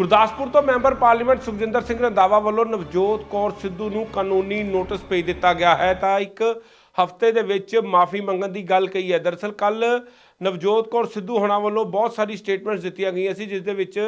ਗੁਰਦਾਸਪੁਰ ਤੋਂ member parliament Sukhjinder Singh Randhawa ਵੱਲੋਂ ਨਵਜੋਤ ਕੌਰ ਸਿੱਧੂ ਨੂੰ ਕਾਨੂੰਨੀ ਨੋਟਿਸ ਭੇਜ ਦਿੱਤਾ ਗਿਆ ਹੈ। ਤਾਂ ਇੱਕ ਹਫ਼ਤੇ ਦੇ ਵਿੱਚ ਮਾਫੀ ਮੰਗਣ ਦੀ ਗੱਲ ਕਹੀ ਹੈ। ਦਰਅਸਲ ਕੱਲ ਨਵਜੋਤ ਕੌਰ ਸਿੱਧੂ ਹੋਣਾ ਵੱਲੋਂ ਬਹੁਤ ਸਾਰੀ ਸਟੇਟਮੈਂਟਸ ਦਿੱਤੀਆਂ ਗਈਆਂ ਸੀ, ਜਿਸ ਦੇ ਵਿੱਚ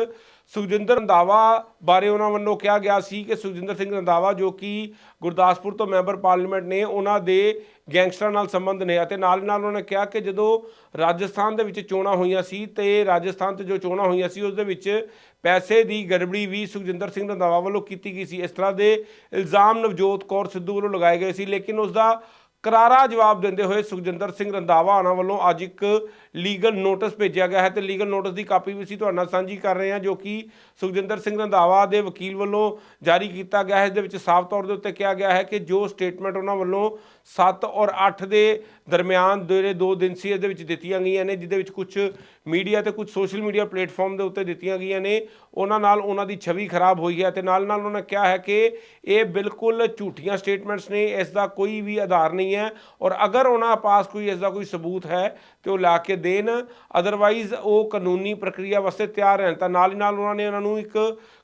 ਸੁਖਜਿੰਦਰ ਰੰਧਾਵਾ ਬਾਰੇ ਉਹਨਾਂ ਵੱਲੋਂ ਕਿਹਾ ਗਿਆ ਸੀ ਕਿ ਸੁਖਜਿੰਦਰ ਸਿੰਘ ਰੰਧਾਵਾ ਜੋ ਕਿ ਗੁਰਦਾਸਪੁਰ ਤੋਂ ਮੈਂਬਰ ਪਾਰਲੀਮੈਂਟ ਨੇ, ਉਹਨਾਂ ਦੇ ਗੈਂਗਸਟਰਾਂ ਨਾਲ ਸੰਬੰਧ ਨੇ ਅਤੇ ਨਾਲ ਨਾਲ ਉਹਨਾਂ ਨੇ ਕਿਹਾ ਕਿ ਜਦੋਂ ਰਾਜਸਥਾਨ ਦੇ ਵਿੱਚ ਚੋਣਾਂ ਹੋਈਆਂ ਸੀ ਤੇ ਰਾਜਸਥਾਨ 'ਚ ਜੋ ਚੋਣਾਂ ਹੋਈਆਂ ਸੀ, ਉਸ ਦੇ ਵਿੱਚ ਪੈਸੇ ਦੀ ਗੜਬੜੀ ਵੀ ਸੁਖਜਿੰਦਰ ਸਿੰਘ ਰੰਧਾਵਾ ਵੱਲੋਂ ਕੀਤੀ ਗਈ ਸੀ। ਇਸ ਤਰ੍ਹਾਂ ਦੇ ਇਲਜ਼ਾਮ ਨਵਜੋਤ ਕੌਰ ਸਿੱਧੂ ਵੱਲੋਂ ਲਗਾਏ ਗਏ ਸੀ, ਲੇਕਿਨ ਉਸ ਦਾ ਕਰਾਰਾ ਜਵਾਬ ਦਿੰਦੇ ਹੋਏ ਸੁਖਜਿੰਦਰ ਸਿੰਘ ਰੰਧਾਵਾ ਉਹਨਾਂ ਵੱਲੋਂ ਅੱਜ ਇੱਕ ਲੀਗਲ ਨੋਟਿਸ ਭੇਜਿਆ ਗਿਆ ਹੈ ਤੇ ਲੀਗਲ ਨੋਟਿਸ ਦੀ ਕਾਪੀ ਵੀ ਅਸੀਂ ਤੁਹਾਡੇ ਨਾਲ ਸਾਂਝੀ ਕਰ ਰਹੇ ਹਾਂ, ਜੋ ਕਿ ਸੁਖਜਿੰਦਰ ਸਿੰਘ ਰੰਧਾਵਾ ਦੇ ਵਕੀਲ ਵੱਲੋਂ ਜਾਰੀ ਕੀਤਾ ਗਿਆ ਹੈ। ਇਸ ਦੇ ਵਿੱਚ ਸਾਫ਼ ਤੌਰ ਦੇ ਉੱਤੇ ਕਿਹਾ ਗਿਆ ਹੈ ਕਿ ਜੋ ਸਟੇਟਮੈਂਟ ਉਹਨਾਂ ਵੱਲੋਂ 7 ਔਰ 8 ਦੇ ਦਰਮਿਆਨ ਜਿਹੜੇ ਦੋ ਦਿਨ ਸੀ ਇਸ ਦੇ ਵਿੱਚ ਦਿੱਤੀਆਂ ਗਈਆਂ ਨੇ, ਜਿਹਦੇ ਵਿੱਚ ਕੁਝ ਮੀਡੀਆ ਤੇ ਕੁਝ ਸੋਸ਼ਲ ਮੀਡੀਆ ਪਲੇਟਫਾਰਮ ਦੇ ਉੱਤੇ ਦਿੱਤੀਆਂ ਗਈਆਂ ਨੇ। ਉਹਨਾਂ ਨਾਲ ਉਹਨਾਂ ਦੀ ਛਵੀ ਖਰਾਬ ਹੋਈ ਹੈ ਤੇ ਨਾਲ ਨਾਲ ਉਹਨਾਂ ਨੇ ਕਿਹਾ ਹੈ ਕਿ ਇਹ ਬਿਲਕੁਲ ਝੂਠੀਆਂ ਸਟੇਟਮੈਂਟਸ ਨੇ, ਇਸ ਦਾ ਕੋਈ ਵੀ ਆਧਾਰ ਨਹੀਂ ਹੈ ਔਰ ਅਗਰ ਉਹਨਾਂ ਪਾਸ ਕੋਈ ਇਸ ਦਾ ਕੋਈ ਸਬੂਤ ਹੈ ਤੇ ਉਹ ਲਾ ਕੇ ਦੇਣ ਅਦਰਵਾਈਜ਼ ਉਹ ਕਾਨੂੰਨੀ ਪ੍ਰਕਿਰਿਆ ਵਾਸਤੇ ਤਿਆਰ ਹਨ ਤਾਂ ਨਾਲ ਹੀ ਨਾਲ ਉਹਨਾਂ ਨੇ ਉਹਨਾਂ ਨੂੰ ਇੱਕ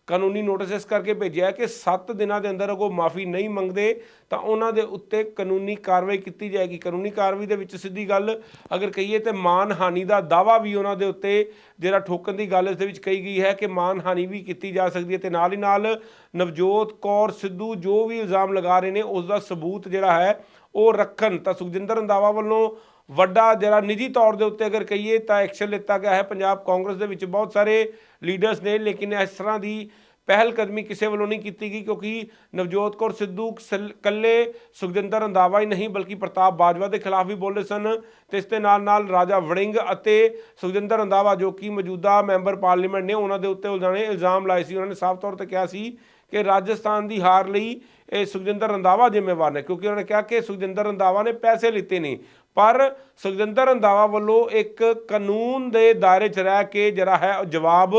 ਕਾਨੂੰਨੀ ਨੋਟਿਸ ਇਸ ਕਰਕੇ ਭੇਜਿਆ ਕਿ 7 ਦਿਨਾਂ ਦੇ ਅੰਦਰ ਅਗੋ ਮਾਫੀ ਨਹੀਂ ਮੰਗਦੇ, ਤਾਂ ਉਹਨਾਂ ਦੇ ਉੱਤੇ ਕਾਨੂੰਨੀ ਕਾਰਵਾਈ ਕੀਤੀ ਜਾਏਗੀ। ਕਾਨੂੰਨੀ ਕਾਰਵਾਈ ਦੇ ਵਿੱਚ ਸਿੱਧੀ ਗੱਲ ਅਗਰ ਕਹੀਏ ਤੇ ਮਾਨਹਾਨੀ ਦਾ ਦਾਵਾ ਵੀ ਉਹਨਾਂ ਦੇ ਉੱਤੇ ਜਿਹੜਾ ਠੋਕਣ ਦੀ ਗੱਲ ਇਸ ਦੇ ਵਿੱਚ ਕਹੀ ਗਈ ਹੈ ਕਿ ਮਾਨਹਾਨੀ ਵੀ ਕੀਤੀ ਜਾ ਸਕਦੀ ਹੈ ਤੇ ਨਾਲ ਹੀ ਨਾਲ ਨਵਜੋਤ ਕੌਰ ਸਿੱਧੂ ਜੋ ਵੀ ਇਲਜ਼ਾਮ ਲਗਾ ਰਹੇ ਨੇ ਉਸ ਦਾ ਸਬੂਤ ਜਿਹੜਾ ਹੈ ਉਹ ਰੱਖਣ। ਤਾਂ ਸੁਖਜਿੰਦਰ ਰੰਧਾਵਾ ਵੱਲੋਂ ਵੱਡਾ ਜਿਹੜਾ ਨਿੱਜੀ ਤੌਰ ਦੇ ਉੱਤੇ ਅਗਰ ਕਹੀਏ ਤਾਂ ਐਕਸ਼ਨ ਲਿੱਤਾ ਗਿਆ ਹੈ। ਪੰਜਾਬ ਕਾਂਗਰਸ ਦੇ ਵਿੱਚ ਬਹੁਤ ਸਾਰੇ ਲੀਡਰਸ ਨੇ, ਲੇਕਿਨ ਇਸ ਤਰ੍ਹਾਂ ਦੀ ਪਹਿਲ ਕਦਮੀ ਕਿਸੇ ਵੱਲੋਂ ਨਹੀਂ ਕੀਤੀ ਗਈ, ਕਿਉਂਕਿ ਨਵਜੋਤ ਕੌਰ ਸਿੱਧੂ ਸਲ- ਕੱਲੇ ਸੁਖਜਿੰਦਰ ਰੰਧਾਵਾ ਹੀ ਨਹੀਂ, ਬਲਕਿ ਪ੍ਰਤਾਪ ਬਾਜਵਾ ਦੇ ਖਿਲਾਫ ਵੀ ਬੋਲੇ ਸਨ। ਤੇ ਇਸ ਦੇ ਨਾਲ ਨਾਲ ਰਾਜਾ ਵੜਿੰਗ ਅਤੇ ਸੁਖਜਿੰਦਰ ਰੰਧਾਵਾ ਜੋ ਕਿ ਮੌਜੂਦਾ ਮੈਂਬਰ ਪਾਰਲੀਮੈਂਟ ਨੇ, ਉਹਨਾਂ ਦੇ ਉੱਤੇ ਉਹਨਾਂ ਨੇ ਇਲਜ਼ਾਮ ਲਾਏ ਸੀ। ਉਹਨਾਂ ਨੇ ਸਾਫ਼ ਤੌਰ ਤੇ ਕਿਹਾ ਸੀ ਕਿ ਰਾਜਸਥਾਨ ਦੀ ਹਾਰ ਲਈ ਇਹ ਸੁਖਜਿੰਦਰ ਰੰਧਾਵਾ ਜ਼ਿੰਮੇਵਾਰ ਨੇ, ਕਿਉਂਕਿ ਉਹਨਾਂ ਨੇ ਕਿਹਾ ਕਿ ਸੁਖਜਿੰਦਰ ਰੰਧਾਵਾ ਨੇ ਪੈਸੇ ਲਿੱਤੇ ਨੇ ਪਰ ਸੁਖਜਿੰਦਰ ਰੰਧਾਵਾ ਵੱਲੋਂ ਇੱਕ ਕਾਨੂੰਨ ਦੇ ਦਾਇਰੇ 'ਚ ਰਹਿ ਕੇ ਜਿਹੜਾ ਹੈ ਉਹ ਜਵਾਬ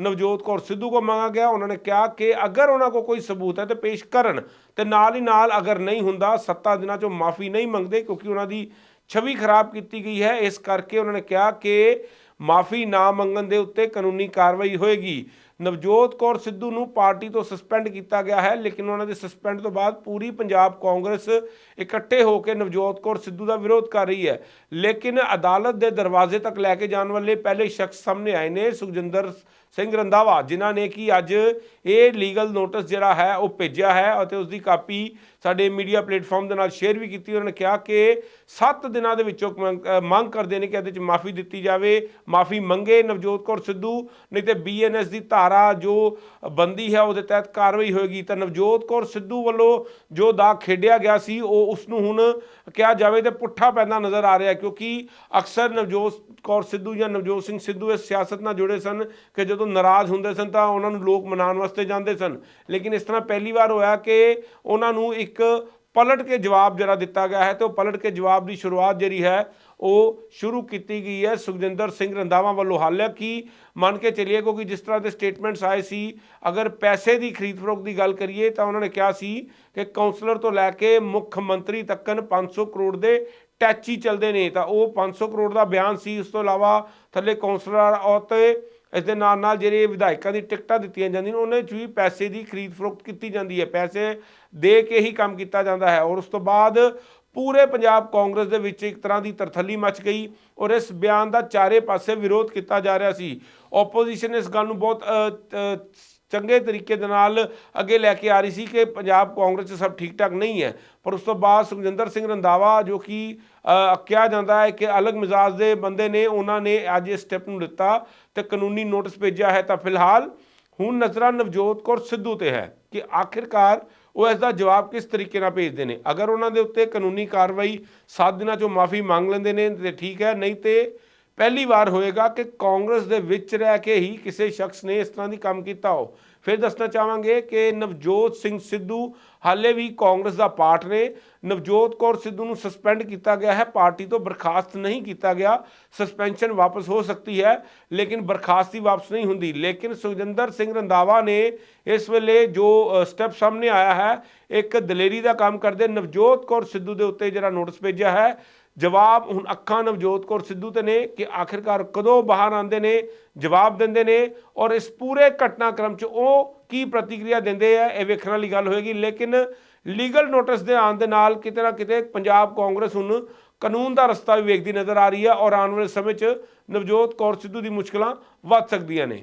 ਨਵਜੋਤ ਕੌਰ ਸਿੱਧੂ ਕੋ ਮੰਗਾ ਗਿਆ। ਉਹਨਾਂ ਨੇ ਕਿਹਾ ਕਿ ਅਗਰ ਉਹਨਾਂ ਕੋ ਕੋਈ ਸਬੂਤ ਹੈ ਤੇ ਪੇਸ਼ ਕਰਨ ਤੇ ਨਾਲ ਹੀ ਨਾਲ ਅਗਰ ਨਹੀਂ ਹੁੰਦਾ, ਸੱਤਾ ਦਿਨਾਂ 'ਚੋਂ ਮਾਫੀ ਨਹੀਂ ਮੰਗਦੇ ਕਿਉਂਕਿ ਉਹਨਾਂ ਦੀ ਛਵੀ ਖਰਾਬ ਕੀਤੀ ਗਈ ਹੈ। ਇਸ ਕਰਕੇ ਉਹਨਾਂ ਨੇ ਕਿਹਾ ਕਿ ਮਾਫੀ ਨਾ ਮੰਗਣ ਦੇ ਉੱਤੇ ਕਾਨੂੰਨੀ ਕਾਰਵਾਈ ਹੋਏਗੀ। ਨਵਜੋਤ ਕੌਰ ਸਿੱਧੂ ਨੂੰ ਪਾਰਟੀ ਤੋਂ ਸਸਪੈਂਡ ਕੀਤਾ ਗਿਆ ਹੈ, ਲੇਕਿਨ ਉਹਨਾਂ ਦੇ ਸਸਪੈਂਡ ਤੋਂ ਬਾਅਦ ਪੂਰੀ ਪੰਜਾਬ ਕਾਂਗਰਸ ਇਕੱਠੇ ਹੋ ਕੇ ਨਵਜੋਤ ਕੌਰ ਸਿੱਧੂ ਦਾ ਵਿਰੋਧ ਕਰ ਰਹੀ ਹੈ। ਲੇਕਿਨ ਅਦਾਲਤ ਦੇ ਦਰਵਾਜ਼ੇ ਤੱਕ ਲੈ ਕੇ ਜਾਣ ਵਾਲੇ ਪਹਿਲੇ ਸ਼ਖਸ ਸਾਹਮਣੇ ਆਏ ਨੇ ਸੁਖਜਿੰਦਰ ਸਿੰਘ ਰੰਧਾਵਾ, ਜਿਨ੍ਹਾਂ ਨੇ ਕਿ ਅੱਜ ਇਹ ਲੀਗਲ ਨੋਟਿਸ ਜਿਹੜਾ ਹੈ ਉਹ ਭੇਜਿਆ ਹੈ ਅਤੇ ਉਸ ਦੀ ਕਾਪੀ ਸਾਡੇ ਮੀਡੀਆ ਪਲੇਟਫਾਰਮ ਦੇ ਨਾਲ ਸ਼ੇਅਰ ਵੀ ਕੀਤੀ। ਉਹਨਾਂ ਨੇ ਕਿਹਾ ਕਿ 7 ਦਿਨਾਂ ਦੇ ਵਿੱਚੋਂ ਮੰਗ- ਮੰਗ ਕਰਦੇ ਨੇ ਕਿ ਇਹਦੇ ਵਿੱਚ ਮਾਫੀ ਦਿੱਤੀ ਜਾਵੇ, ਮਾਫੀ ਮੰਗੇ ਨਵਜੋਤ ਕੌਰ ਸਿੱਧੂ, ਨਹੀਂ ਤੇ ਬੀਐਨਐਸ ਦੀ ਧਾਰ ਜੋ ਬੰਦੀ ਹੈ ਉਹਦੇ ਤਹਿਤ ਕਾਰਵਾਈ ਹੋਏਗੀ ਤਾਂ ਨਵਜੋਤ ਕੌਰ ਸਿੱਧੂ ਵੱਲੋਂ ਜੋ ਦਾ ਖੇਡਿਆ ਗਿਆ ਸੀ, ਉਹ ਉਸ ਨੂੰ ਹੁਣ ਕਿਹਾ ਜਾਵੇ ਤੇ ਪੁੱਠਾ ਪੈਂਦਾ ਨਜ਼ਰ ਆ ਰਿਹਾ ਕਿਉਂਕਿ ਅਕਸਰ ਨਵਜੋਤ ਕੌਰ ਸਿੱਧੂ ਜਾਂ ਨਵਜੋਤ ਸਿੰਘ ਸਿੱਧੂ ਇਸ ਸਿਆਸਤ ਨਾਲ ਜੁੜੇ ਸਨ ਕਿ ਜਦੋਂ ਨਾਰਾਜ਼ ਹੁੰਦੇ ਸਨ ਤਾਂ ਉਹਨਾਂ ਨੂੰ ਲੋਕ ਮਨਾਉਣ ਵਾਸਤੇ ਜਾਂਦੇ ਸਨ। ਲੇਕਿਨ ਇਸ ਤਰ੍ਹਾਂ ਪਹਿਲੀ ਵਾਰ ਹੋਇਆ ਕਿ ਉਹਨਾਂ ਨੂੰ ਇੱਕ ਪਲਟ ਕੇ ਜਵਾਬ ਜਿਹੜਾ ਦਿੱਤਾ ਗਿਆ ਹੈ ਤੇ ਉਹ ਪਲਟ ਕੇ ਜਵਾਬ ਦੀ ਸ਼ੁਰੂਆਤ ਜਿਹੜੀ ਹੈ, ਉਹ ਸ਼ੁਰੂ ਕੀਤੀ ਗਈ ਹੈ ਸੁਖਜਿੰਦਰ ਸਿੰਘ ਰੰਧਾਵਾ ਵੱਲੋਂ। ਹਾਲਾਂਕਿ ਮੰਨ ਕੇ ਚੱਲੀਏ ਕਿਉਂਕਿ ਜਿਸ ਤਰ੍ਹਾਂ ਦੇ ਸਟੇਟਮੈਂਟਸ ਆਏ ਸੀ, ਅਗਰ ਪੈਸੇ ਦੀ ਖਰੀਦ ਫਰੋਖ ਦੀ ਗੱਲ ਕਰੀਏ ਤਾਂ ਉਹਨਾਂ ਨੇ ਕਿਹਾ ਸੀ ਕਿ ਕਾਉਂਸਲਰ ਤੋਂ ਲੈ ਕੇ ਮੁੱਖ ਮੰਤਰੀ ਤੱਕਨ 500 ਕਰੋੜ ਦੇ ਟੈਚੀ ਚੱਲਦੇ ਨੇ। ਤਾਂ ਉਹ 500 ਕਰੋੜ ਦਾ ਬਿਆਨ ਸੀ। ਉਸ ਤੋਂ ਇਲਾਵਾ ਥੱਲੇ ਕਾਉਂਸਲਰ ਅਤੇ ਇਸ ਦੇ ਨਾਲ ਨਾਲ ਜਿਹੜੇ ਵਿਧਾਇਕਾਂ ਦੀ ਟਿਕਟਾਂ ਦਿੱਤੀਆਂ ਜਾਂਦੀਆਂ ਨੇ, ਉਹਨਾਂ ਵਿੱਚ ਵੀ ਪੈਸੇ ਦੀ ਖਰੀਦ ਫਰੋਖਤ ਕੀਤੀ ਜਾਂਦੀ ਹੈ। ਪੈਸੇ ਦੇ ਕੇ ਹੀ ਕੰਮ ਕੀਤਾ ਜਾਂਦਾ ਹੈ ਔਰ ਉਸ ਤੋਂ ਬਾਅਦ ਪੂਰੇ ਪੰਜਾਬ ਕਾਂਗਰਸ ਦੇ ਵਿੱਚ ਇੱਕ ਤਰ੍ਹਾਂ ਦੀ ਤਰਥੱਲੀ ਮਚ ਗਈ ਔਰ ਇਸ ਬਿਆਨ ਦਾ ਚਾਰੇ ਪਾਸੇ ਵਿਰੋਧ ਕੀਤਾ ਜਾ ਰਿਹਾ ਸੀ। ਆਪੋਜੀਸ਼ਨ ਇਸ ਗੱਲ ਨੂੰ ਬਹੁਤ ਚੰਗੇ ਤਰੀਕੇ ਦੇ ਨਾਲ ਅੱਗੇ ਲੈ ਕੇ ਆ ਰਹੀ ਸੀ ਕਿ ਪੰਜਾਬ ਕਾਂਗਰਸ 'ਚ ਸਭ ਠੀਕ ਠਾਕ ਨਹੀਂ ਹੈ। ਪਰ ਉਸ ਤੋਂ ਬਾਅਦ ਸੁਖਜਿੰਦਰ ਸਿੰਘ ਰੰਧਾਵਾ, ਜੋ ਕਿ ਕਿਹਾ ਜਾਂਦਾ ਹੈ ਕਿ ਅਲੱਗ ਮਿਜ਼ਾਜ ਦੇ ਬੰਦੇ ਨੇ, ਉਹਨਾਂ ਨੇ ਅੱਜ ਇਸ ਸਟੈਪ ਨੂੰ ਦਿੱਤਾ ਤੇ ਕਾਨੂੰਨੀ ਨੋਟਿਸ ਭੇਜਿਆ ਹੈ। ਤਾਂ ਫਿਲਹਾਲ ਹੁਣ ਨਜ਼ਰਾਂ ਨਵਜੋਤ ਕੌਰ ਸਿੱਧੂ ਤੇ ਹੈ ਕਿ ਆਖਿਰਕਾਰ ਉਹ ਇਸ ਦਾ ਜਵਾਬ ਕਿਸ ਤਰੀਕੇ ਨਾਲ ਭੇਜਦੇ ਨੇ। ਅਗਰ ਉਹਨਾਂ ਦੇ ਉੱਤੇ ਕਾਨੂੰਨੀ ਕਾਰਵਾਈ 7 ਦਿਨਾਂ 'ਚੋਂ ਮਾਫੀ ਮੰਗ ਲੈਂਦੇ ਨੇ ਤੇ ਠੀਕ ਹੈ, ਨਹੀਂ ਤੇ ਪਹਿਲੀ ਵਾਰ ਹੋਏਗਾ ਕਿ ਕਾਂਗਰਸ ਦੇ ਵਿੱਚ ਰਹਿ ਕੇ ਹੀ ਕਿਸੇ ਸ਼ਖਸ ਨੇ ਇਸ ਤਰ੍ਹਾਂ ਦੀ ਕੰਮ ਕੀਤਾ ਹੋ। ਫਿਰ ਦੱਸਣਾ ਚਾਹਾਂਗੇ ਕਿ ਨਵਜੋਤ ਸਿੰਘ ਸਿੱਧੂ ਹਾਲੇ ਵੀ ਕਾਂਗਰਸ ਦਾ ਪਾਰਟ ਨੇ। ਨਵਜੋਤ ਕੌਰ ਸਿੱਧੂ ਨੂੰ ਸਸਪੈਂਡ ਕੀਤਾ ਗਿਆ ਹੈ। ਪਾਰਟੀ ਤੋਂ ਬਰਖਾਸਤ ਨਹੀਂ ਕੀਤਾ ਗਿਆ। ਸਸਪੈਂਸ਼ਨ ਵਾਪਸ ਹੋ ਸਕਦੀ ਹੈ, ਲੇਕਿਨ ਬਰਖਾਸਤੀ ਵਾਪਸ ਨਹੀਂ ਹੁੰਦੀ। ਲੇਕਿਨ ਸੁਖਜਿੰਦਰ ਸਿੰਘ ਰੰਧਾਵਾ ਨੇ ਇਸ ਵੇਲੇ ਜੋ ਸਟੈਪ ਸਾਹਮਣੇ ਆਇਆ ਹੈ, ਇੱਕ ਦਲੇਰੀ ਦਾ ਕੰਮ ਕਰਦੇ ਨਵਜੋਤ ਕੌਰ ਸਿੱਧੂ ਦੇ ਉੱਤੇ ਜਿਹੜਾ ਨੋਟਿਸ ਭੇਜਿਆ ਹੈ ਜਵਾਬ ਹੁਣ ਅੱਖਾਂ ਨਵਜੋਤ ਕੌਰ ਸਿੱਧੂ ਤੇ ਨੇ ਕਿ ਆਖਿਰਕਾਰ ਕਦੋਂ ਬਾਹਰ ਆਉਂਦੇ ਨੇ? ਜਵਾਬ ਦਿੰਦੇ ਨੇ ਔਰ ਇਸ ਪੂਰੇ ਘਟਨਾਕ੍ਰਮ 'ਚ ਉਹ ਕੀ ਪ੍ਰਤੀਕਿਰਿਆ ਦਿੰਦੇ ਆ ਇਹ ਵੇਖਣ ਵਾਲੀ ਗੱਲ ਹੋਏਗੀ। ਲੇਕਿਨ ਲੀਗਲ ਨੋਟਿਸ ਦੇ ਆਉਣ ਦੇ ਨਾਲ ਕਿਤੇ ਨਾ ਕਿਤੇ ਪੰਜਾਬ ਕਾਂਗਰਸ ਹੁਣ ਕਾਨੂੰਨ ਦਾ ਰਸਤਾ ਵੀ ਵੇਖਦੀ ਨਜ਼ਰ ਆ ਰਹੀ ਹੈ ਔਰ ਆਉਣ ਵਾਲੇ ਸਮੇਂ 'ਚ ਨਵਜੋਤ ਕੌਰ ਸਿੱਧੂ ਦੀ ਮੁਸ਼ਕਲਾਂ ਵੱਧ ਸਕਦੀਆਂ ਨੇ।